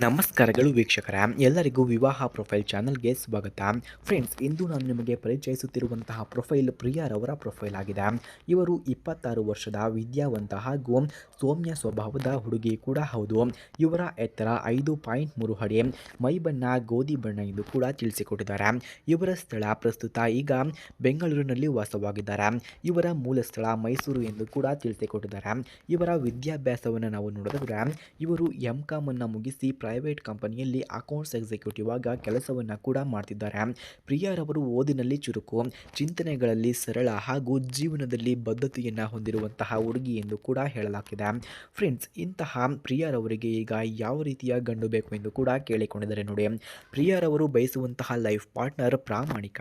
ನಮಸ್ಕಾರಗಳು ವೀಕ್ಷಕರ. ಎಲ್ಲರಿಗೂ ವಿವಾಹ ಪ್ರೊಫೈಲ್ ಚಾನಲ್ಗೆ ಸ್ವಾಗತ. ಫ್ರೆಂಡ್ಸ್, ಇಂದು ನಾನು ನಿಮಗೆ ಪರಿಚಯಿಸುತ್ತಿರುವಂತಹ ಪ್ರೊಫೈಲ್ ಪ್ರಿಯಾರವರ ಪ್ರೊಫೈಲ್ ಆಗಿದೆ. ಇವರು ಇಪ್ಪತ್ತಾರು ವರ್ಷದ ವಿದ್ಯಾವಂತ ಹಾಗೂ ಸೌಮ್ಯ ಸ್ವಭಾವದ ಹುಡುಗಿ ಕೂಡ ಹೌದು. ಇವರ ಎತ್ತರ ಐದು ಪಾಯಿಂಟ್ ಮೂರು ಅಡಿ ಮೈಬಣ್ಣ ಗೋಧಿ ಬಣ್ಣ ಎಂದು ಕೂಡ ತಿಳಿಸಿಕೊಟ್ಟಿದ್ದಾರೆ. ಇವರ ಸ್ಥಳ ಪ್ರಸ್ತುತ ಈಗ ಬೆಂಗಳೂರಿನಲ್ಲಿ ವಾಸವಾಗಿದ್ದಾರೆ. ಇವರ ಮೂಲ ಸ್ಥಳ ಮೈಸೂರು ಎಂದು ಕೂಡ ತಿಳಿಸಿಕೊಟ್ಟಿದ್ದಾರೆ. ಇವರ ವಿದ್ಯಾಭ್ಯಾಸವನ್ನು ನಾವು ನೋಡಿದ್ರೆ, ಇವರು ಎಂ ಕಾಮನ್ನು ಮುಗಿಸಿ ಪ್ರೈವೇಟ್ ಕಂಪನಿಯಲ್ಲಿ ಅಕೌಂಟ್ಸ್ ಎಕ್ಸಿಕ್ಯೂಟಿವ್ ಆಗ ಕೆಲಸವನ್ನು ಕೂಡ ಮಾಡ್ತಿದ್ದಾರೆ. ಪ್ರಿಯಾರವರು ಓದಿನಲ್ಲಿ ಚುರುಕು, ಚಿಂತನೆಗಳಲ್ಲಿ ಸರಳ ಹಾಗೂ ಜೀವನದಲ್ಲಿ ಬದ್ಧತೆಯನ್ನು ಹೊಂದಿರುವಂತಹ ಹುಡುಗಿ ಎಂದು ಕೂಡ ಹೇಳಲಾಗಿದೆ ಫ್ರೆಂಡ್ಸ್, ಇಂತಹ ಪ್ರಿಯಾರವರಿಗೆ ಈಗ ಯಾವ ರೀತಿಯ ಗಂಡು ಬೇಕು ಎಂದು ಕೂಡ ಕೇಳಿಕೊಂಡಿದ್ದಾರೆ ನೋಡಿ. ಪ್ರಿಯಾರವರು ಬಯಸುವಂತಹ ಲೈಫ್ ಪಾರ್ಟ್ನರ್ ಪ್ರಾಮಾಣಿಕ,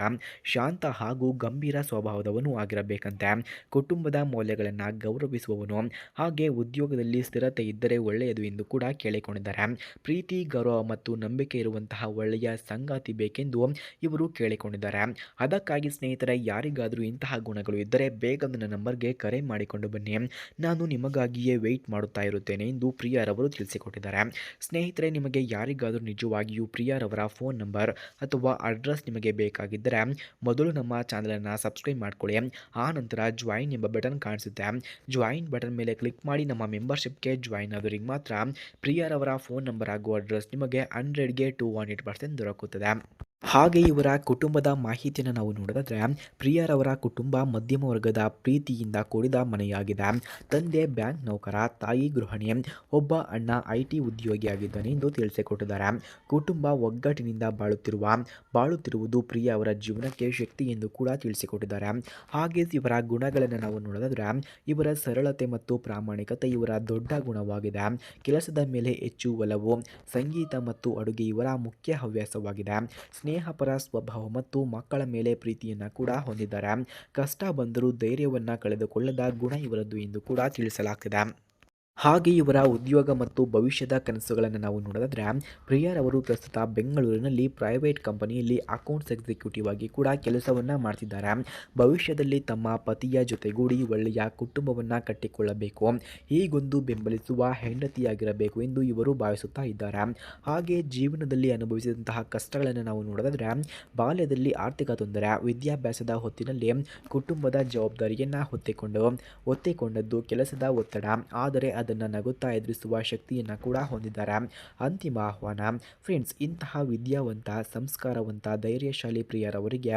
ಶಾಂತ ಹಾಗೂ ಗಂಭೀರ ಸ್ವಭಾವದವನು ಆಗಿರಬೇಕಂತೆ. ಕುಟುಂಬದ ಮೌಲ್ಯಗಳನ್ನು ಗೌರವಿಸುವವನು, ಹಾಗೆ ಉದ್ಯೋಗದಲ್ಲಿ ಸ್ಥಿರತೆ ಇದ್ದರೆ ಒಳ್ಳೆಯದು ಎಂದು ಕೂಡ ಕೇಳಿಕೊಂಡಿದ್ದಾರೆ. ಪ್ರೀತಿ, ಗೌರವ ಮತ್ತು ನಂಬಿಕೆ ಇರುವಂತಹ ಒಳ್ಳೆಯ ಸಂಗಾತಿ ಬೇಕೆಂದು ಇವರು ಕೇಳಿಕೊಂಡಿದ್ದಾರೆ. ಅದಕ್ಕಾಗಿ ಸ್ನೇಹಿತರೆ, ಯಾರಿಗಾದರೂ ಇಂತಹ ಗುಣಗಳು ಇದ್ದರೆ ಬೇಗ ನನ್ನ ನಂಬರ್ಗೆ ಕರೆ ಮಾಡಿಕೊಂಡು ಬನ್ನಿ. ನಾನು ನಿಮಗಾಗಿಯೇ ವೆಯ್ಟ್ ಮಾಡುತ್ತಾ ಇರುತ್ತೇನೆ ಎಂದು ಪ್ರಿಯಾರವರು ತಿಳಿಸಿಕೊಟ್ಟಿದ್ದಾರೆ. ಸ್ನೇಹಿತರೆ, ನಿಮಗೆ ಯಾರಿಗಾದರೂ ನಿಜವಾಗಿಯೂ ಪ್ರಿಯಾರವರ ಫೋನ್ ನಂಬರ್ ಅಥವಾ ಅಡ್ರೆಸ್ ನಿಮಗೆ ಬೇಕಾಗಿದ್ದರೆ ಮೊದಲು ನಮ್ಮ ಚಾನಲನ್ನು ಸಬ್ಸ್ಕ್ರೈಬ್ ಮಾಡ್ಕೊಳ್ಳಿ. ಆ ನಂತರ ಜಾಯಿನ್ ಎಂಬ ಬಟನ್ ಕಾಣಿಸುತ್ತೆ. ಜಾಯಿನ್ ಬಟನ್ ಮೇಲೆ ಕ್ಲಿಕ್ ಮಾಡಿ ನಮ್ಮ ಮೆಂಬರ್ಶಿಪ್ಗೆ ಜಾಯಿನ್ ಆದವರಿಗೆ ಮಾತ್ರ ಪ್ರಿಯಾರವರ ಫೋನ್ ನಂಬರ್ ಹಾಗೂ ಅಡ್ರೆಸ್ ನಿಮಗೆ ಹಂಡ್ರೆಡ್ಗೆ ಟು ಒನ್ ಏಟ್ ಪರ್ಸೆಂಟ್ ದೊರಕುತ್ತದೆ. ಹಾಗೆ ಇವರ ಕುಟುಂಬದ ಮಾಹಿತಿಯನ್ನು ನಾವು ನೋಡಿದ್ರೆ ಪ್ರಿಯರವರ ಕುಟುಂಬ ಮಧ್ಯಮ ವರ್ಗದ ಪ್ರೀತಿಯಿಂದ ಕೂಡಿದ ಮನೆಯಾಗಿದೆ. ತಂದೆ, ಬ್ಯಾಂಕ್ ನೌಕರ, ತಾಯಿ, ಗೃಹಿಣಿ, ಒಬ್ಬ ಅಣ್ಣ, ಐ ಟಿ ಉದ್ಯೋಗಿಯಾಗಿದ್ದಾನೆ ಎಂದು ತಿಳಿಸಿಕೊಟ್ಟಿದ್ದಾರೆ. ಕುಟುಂಬ ಒಗ್ಗಟ್ಟಿನಿಂದ ಬಾಳುತ್ತಿರುವ, ಬಾಳುತ್ತಿರುವುದು ಪ್ರಿಯ ಅವರ ಜೀವನಕ್ಕೆ ಶಕ್ತಿ ಎಂದು ಕೂಡ ತಿಳಿಸಿಕೊಟ್ಟಿದ್ದಾರೆ. ಹಾಗೆ ಇವರ ಗುಣಗಳನ್ನು ನಾವು ನೋಡಿದ್ರೆ ಇವರ ಸರಳತೆ ಮತ್ತು ಪ್ರಾಮಾಣಿಕತೆ ಇವರ ದೊಡ್ಡ ಗುಣವಾಗಿದೆ. ಕೆಲಸದ ಮೇಲೆ ಹೆಚ್ಚು ಒಲವು, ಸಂಗೀತ ಮತ್ತು ಅಡುಗೆ ಇವರ ಮುಖ್ಯ ಹವ್ಯಾಸವಾಗಿದೆ. ಸ್ನೇಹಪರ ಸ್ವಭಾವ ಮತ್ತು ಮಕ್ಕಳ ಮೇಲೆ ಪ್ರೀತಿಯನ್ನು ಕೂಡ ಹೊಂದಿದ್ದಾರೆ. ಕಷ್ಟ ಬಂದರೂ ಧೈರ್ಯವನ್ನು ಕಳೆದುಕೊಳ್ಳದ ಗುಣ ಇವರದ್ದು ಎಂದು ಕೂಡ ತಿಳಿಸಲಾಗ್ತಿದೆ. ಹಾಗೆ ಇವರ ಉದ್ಯೋಗ ಮತ್ತು ಭವಿಷ್ಯದ ಕನಸುಗಳನ್ನು ನಾವು ನೋಡಿದ್ರೆ, ಪ್ರಿಯರ್ ಅವರು ಪ್ರಸ್ತುತ ಬೆಂಗಳೂರಿನಲ್ಲಿ ಪ್ರೈವೇಟ್ ಕಂಪನಿಯಲ್ಲಿ ಅಕೌಂಟ್ಸ್ ಎಕ್ಸಿಕ್ಯೂಟಿವ್ ಆಗಿ ಕೂಡ ಕೆಲಸವನ್ನು ಮಾಡ್ತಿದ್ದಾರೆ. ಭವಿಷ್ಯದಲ್ಲಿ ತಮ್ಮ ಪತಿಯ ಜೊತೆಗೂಡಿ ಒಳ್ಳೆಯ ಕುಟುಂಬವನ್ನು ಕಟ್ಟಿಕೊಳ್ಳಬೇಕು. ಹೀಗೊಂದು ಬೆಂಬಲಿಸುವ ಹೆಂಡತಿಯಾಗಿರಬೇಕು ಎಂದು ಇವರು ಭಾವಿಸುತ್ತಾ ಇದ್ದಾರೆ. ಹಾಗೆ ಜೀವನದಲ್ಲಿ ಅನುಭವಿಸಿದಂತಹ ಕಷ್ಟಗಳನ್ನು ನಾವು ನೋಡಿದ್ರೆ, ಬಾಲ್ಯದಲ್ಲಿ ಆರ್ಥಿಕ ತೊಂದರೆ, ವಿದ್ಯಾಭ್ಯಾಸದ ಹೊತ್ತಿನಲ್ಲಿ ಕುಟುಂಬದ ಜವಾಬ್ದಾರಿಯನ್ನು ಹೊತ್ತಿಕೊಂಡು, ಒತ್ತಿಕೊಂಡದ್ದು ಕೆಲಸದ ಒತ್ತಡ. ಆದರೆ ಅದನ್ನು ನಗುತ್ತಾ ಎದುರಿಸುವ ಶಕ್ತಿಯನ್ನು ಕೂಡ ಹೊಂದಿದ್ದಾರೆ. ಅಂತಿಮ ಆಹ್ವಾನ, ಫ್ರೆಂಡ್ಸ್, ಇಂತಹ ವಿದ್ಯಾವಂತ, ಸಂಸ್ಕಾರವಂತ, ಧೈರ್ಯಶಾಲಿ ಪ್ರಿಯರವರಿಗೆ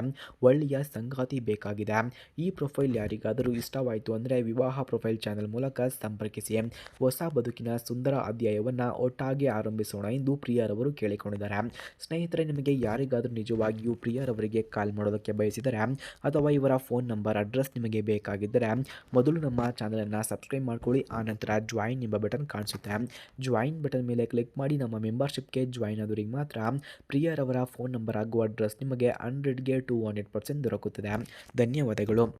ಒಳ್ಳೆಯ ಸಂಗಾತಿ ಬೇಕಾಗಿದೆ. ಈ ಪ್ರೊಫೈಲ್ ಯಾರಿಗಾದರೂ ಇಷ್ಟವಾಯಿತು ಅಂದರೆ ವಿವಾಹ ಪ್ರೊಫೈಲ್ ಚಾನೆಲ್ ಮೂಲಕ ಸಂಪರ್ಕಿಸಿ. ಹೊಸ ಬದುಕಿನ ಸುಂದರ ಅಧ್ಯಾಯವನ್ನು ಒಟ್ಟಾಗಿ ಆರಂಭಿಸೋಣ ಎಂದು ಪ್ರಿಯರವರು ಕೇಳಿಕೊಂಡಿದ್ದಾರೆ. ಸ್ನೇಹಿತರೆ, ನಿಮಗೆ ಯಾರಿಗಾದರೂ ನಿಜವಾಗಿಯೂ ಪ್ರಿಯರವರಿಗೆ ಕಾಲ್ ಮಾಡೋದಕ್ಕೆ ಬಯಸಿದರೆ ಅಥವಾ ಇವರ ಫೋನ್ ನಂಬರ್, ಅಡ್ರೆಸ್ ನಿಮಗೆ ಬೇಕಾಗಿದ್ದರೆ ಮೊದಲು ನಮ್ಮ ಚಾನಲನ್ನು ಸಬ್ಸ್ಕ್ರೈಬ್ ಮಾಡ್ಕೊಳ್ಳಿ. ಆನಂತರ ಜಾಯಿನ್ ಎಂಬ ಬಟನ್ ಕಾಣಿಸುತ್ತೆ. ಜಾಯಿನ್ ಬಟನ್ ಮೇಲೆ ಕ್ಲಿಕ್ ಮಾಡಿ ನಮ್ಮ ಮೆಂಬರ್ಶಿಪ್ಗೆ ಜಾಯಿನ್ ಆದವರಿಗೆ ಮಾತ್ರ ಪ್ರಿಯರವರ ಫೋನ್ ನಂಬರ್ ಹಾಗೂ ಅಡ್ರೆಸ್ ನಿಮಗೆ ಹಂಡ್ರೆಡ್ಗೆ ಟು ಹಂಡ್ರೆಡ್ ಪರ್ಸೆಂಟ್ ದೊರಕುತ್ತದೆ. ಧನ್ಯವಾದಗಳು.